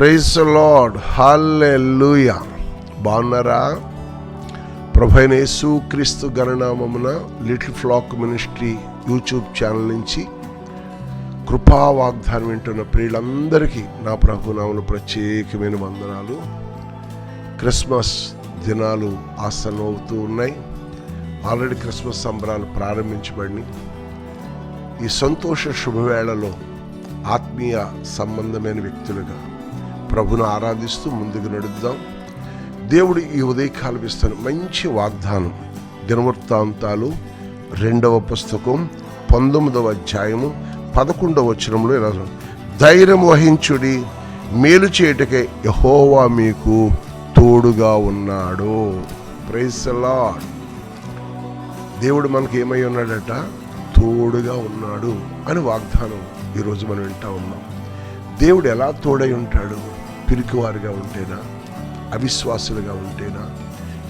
Praise lord హల్లెలూయా బాగున్నారా? ప్రభైన Yesu Kristu గణనామమున little flock ministry YouTube channel నుంచి కృపా వాగ్దానం వింటున్న ప్రియులందరికీ నా ప్రభునామను ప్రత్యేకమైన వందనాలు. క్రిస్మస్ దినాలు ఆసన్నవుతూ ఉన్నాయి. ఆల్రెడీ క్రిస్మస్ సంబరాలు ప్రారంభించబడి ఈ సంతోష శుభవేళలో ఆత్మీయ సంబంధమైన వ్యక్తులుగా ప్రభును ఆరాధిస్తూ ముందుకు నడుద్దాం. దేవుడు ఈ ఉదయకాలం ఇస్తున్న మంచి వాగ్దానం. దినవృత్తాంతాలు రెండవ పుస్తకం పంతొమ్మిదవ అధ్యాయము పదకొండవ వచనంలో ఇలా ధైర్యం వహించుడి మేలు చేయటకే యహోవా మీకు తోడుగా ఉన్నాడు. ప్రైస్ లార్డ్ దేవుడు మనకి ఏమై ఉన్నాడట? తోడుగా ఉన్నాడు అని వాగ్దానం ఈరోజు మనం వింటా ఉన్నాం. దేవుడు ఎలా తోడై ఉంటాడు? పిరికివారుగా ఉంటేనా? అవిశ్వాసులుగా ఉంటేనా?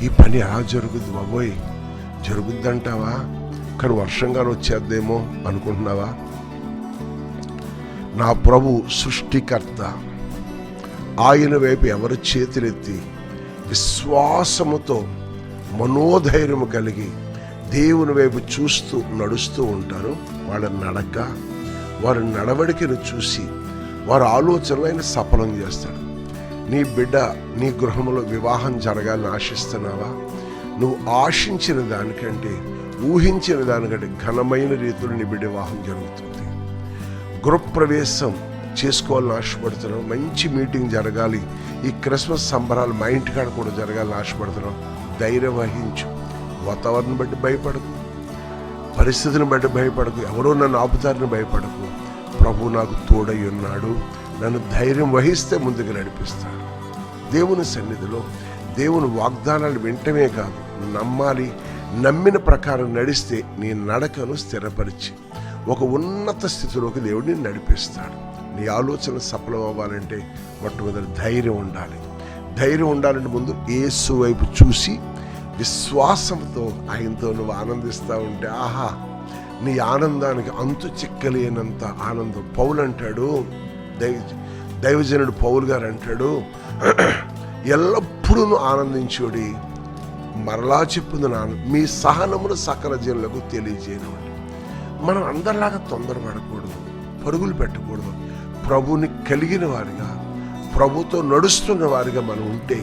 ఈ పని ఎలా జరుగుద్ది బాబోయ్? జరుగుద్దంటావా? కానీ వర్షంగా వచ్చేద్దేమో అనుకుంటున్నావా? నా ప్రభు సృష్టికర్త. ఆయన వైపు ఎవరు చేతులెత్తి విశ్వాసముతో మనోధైర్యము కలిగి దేవుని వైపు చూస్తూ నడుస్తూ ఉంటారు? వాళ్ళ నడక వారి నడవడికను చూసి వారి ఆలోచనలు ఆయన సఫలం చేస్తాడు నీ బిడ్డ నీ గృహంలో వివాహం జరగాలని ఆశిస్తున్నావా? నువ్వు ఆశించిన దానికంటే ఊహించిన దానికంటే ఘనమైన రీతిలో నీ బిడ్డ వివాహం జరుగుతుంది. గృహప్రవేశం చేసుకోవాలని ఆశపడుతున్నావు. మంచి మీటింగ్ జరగాలి. ఈ క్రిస్మస్ సంబరాలు మా ఇంటికాడ కూడా జరగాలని ఆశపడుతున్నావు. ధైర్యం వహించు. వాతావరణం బట్టి భయపడకు. పరిస్థితిని బట్టి భయపడకు. ఎవరో నన్ను ఆపుతారని భయపడకు. ప్రభు నాకు తోడై ఉన్నాడు. నన్ను ధైర్యం వహిస్తే ముందుకు నడిపిస్తాడు దేవుని సన్నిధిలో దేవుని వాగ్దానాలు వింటమే కాదు నమ్మాలి నమ్మిన ప్రకారం నడిస్తే నీ నడకను స్థిరపరిచి ఒక ఉన్నత స్థితిలోకి దేవుడిని నడిపిస్తాడు. నీ ఆలోచన సఫలం అవ్వాలంటే మొట్టమొదటి ధైర్యం ఉండాలి. ధైర్యం ఉండాలంటే ముందు ఏసు వైపు చూసి విశ్వాసంతో ఆయనతో నువ్వు ఆనందిస్తూ ఉంటే ఆహా నీ ఆనందానికి అంతు చిక్కలేనంత ఆనందం. పౌలంటాడు దైవ దైవజనుడు పౌలు గారు అంటాడు ఎల్లప్పుడూ ఆనందించుడి మరలా చెప్పుంది నాన్న మీ సహనమును సకల జనులకు తెలియజేయనివ్వండి మనం అందరిలాగా తొందరపడకూడదు పరుగులు పెట్టకూడదు. ప్రభుని కలిగిన వారిగా ప్రభుతో నడుస్తున్న వారిగా మనం ఉంటే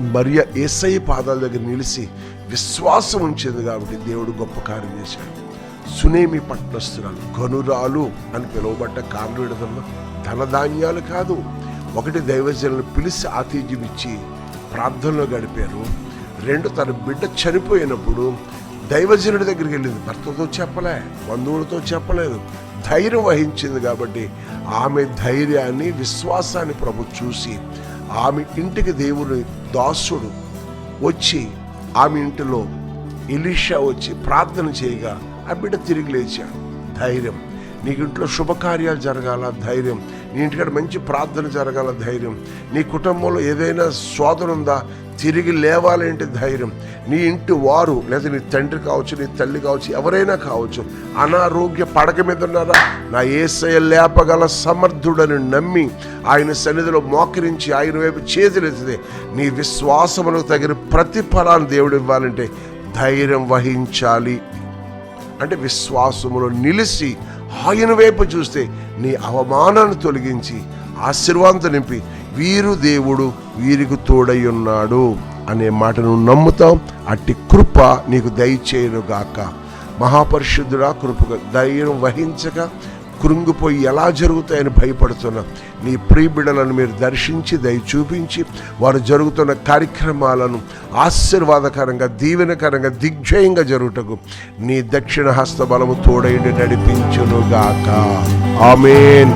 మరియ ఏసై పాదాల దగ్గర నిలిచి విశ్వాసం ఉంచింది కాబట్టి దేవుడు గొప్ప కార్యం చేశాడు. సునేమి పట్టణస్థురాలు గనురాలు అని పిలువబడ్డ కారణం విడుదల ధనధాన్యాలు కాదు. ఒకటి దైవజనులను పిలిచి ఆతిథ్యం ఇచ్చి ప్రార్థనలో గడిపారు. రెండు తన బిడ్డ చనిపోయినప్పుడు దైవజనుడి దగ్గరికి వెళ్ళింది. భర్తతో చెప్పలే బంధువులతో చెప్పలేదు. ధైర్యం వహించింది కాబట్టి ఆమె ధైర్యాన్ని విశ్వాసాన్ని ప్రభు చూసి ఆమె ఇంటికి దేవుని దాసుడు. వచ్చి ఆమె ఇంటిలో ఎలీషా వచ్చి ప్రార్థన చేయగా ఆ బిడ్డ తిరిగి లేచాడు ధైర్యం. నీకు ఇంట్లో శుభకార్యాలు జరగాల ధైర్యం. నీ ఇంటికాడ మంచి ప్రార్థన జరగాల ధైర్యం. నీ కుటుంబంలో ఏదైనా శోధన ఉందా? తిరిగి లేవాలంటే ధైర్యం. నీ ఇంటి వారు లేదా నీ తండ్రి కావచ్చు నీ తల్లి కావచ్చు ఎవరైనా కావచ్చు అనారోగ్య పడక మీద ఉన్నారా? నా ఏసయ లేపగల సమర్థుడని నమ్మి ఆయన సన్నిధిలో మోకరించి ఆయన వైపు చేతులెత్తితే నీ విశ్వాసములకు తగిన ప్రతిఫలాన్ని దేవుడు ఇవ్వాలంటే ధైర్యం వహించాలి. అంటే విశ్వాసములో నిలిచి ఆయన వైపు చూస్తే నీ అవమానాన్ని తొలగించి ఆశీర్వాదంతో నింపి వీరు దేవుడు వీరికి తోడై ఉన్నాడు అనే మాటను నమ్ముతాం. అట్టి కృప నీకు దయచేయను గాక మహాపరిశుద్ధుడా కృపగా ధైర్యం వహించక. కృంగిపోయి ఎలా జరుగుతాయని భయపడుతున్నా నీ ప్రియబిడలను మీరు దర్శించి దయ చూపించి వారు జరుగుతున్న కార్యక్రమాలను ఆశీర్వాదకరంగా దీవెనకరంగా దిగ్జయంగా జరుగుటకు నీ దక్షిణ హస్త బలము తోడైండి నడిపించునుగాక. ఆమెన్.